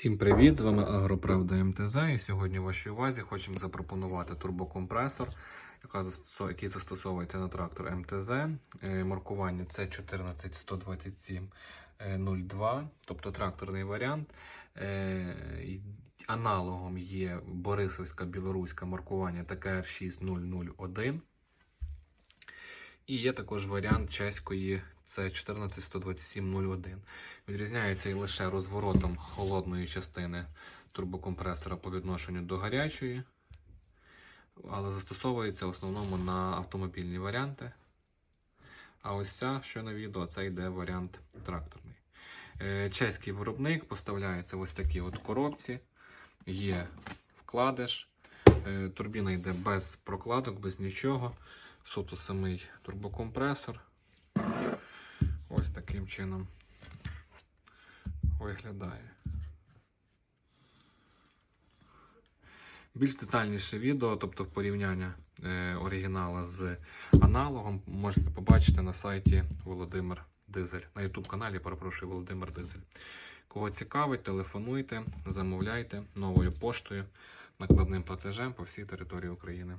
Всім привіт! З вами Агроправда МТЗ. І сьогодні в вашій увазі хочемо запропонувати турбокомпресор, який застосовується на трактор МТЗ. Е, Маркування це 1412702, тобто тракторний варіант. Е, Аналогом є Борисовська білоруська маркування ТКР 6001. І є також варіант чеської це 1412701. Відрізняється і лише розворотом холодної частини турбокомпресора по відношенню до гарячої, але застосовується в основному на автомобільні варіанти. А ось ця, що на відео, це йде варіант тракторний. Е, Чеський виробник поставляється в ось такій от коробці. Є вкладиш. Е, Турбіна йде без прокладок, без нічого. Суто самий турбокомпресор. Ось таким чином виглядає. Більш детальніше відео, тобто порівняння е, оригінала з аналогом, можете побачити на сайті Володимир Дизель. На YouTube каналі, перепрошую, Володимир Дизель. Кого цікавить, телефонуйте, замовляйте новою поштою, накладним платежем по всій території України.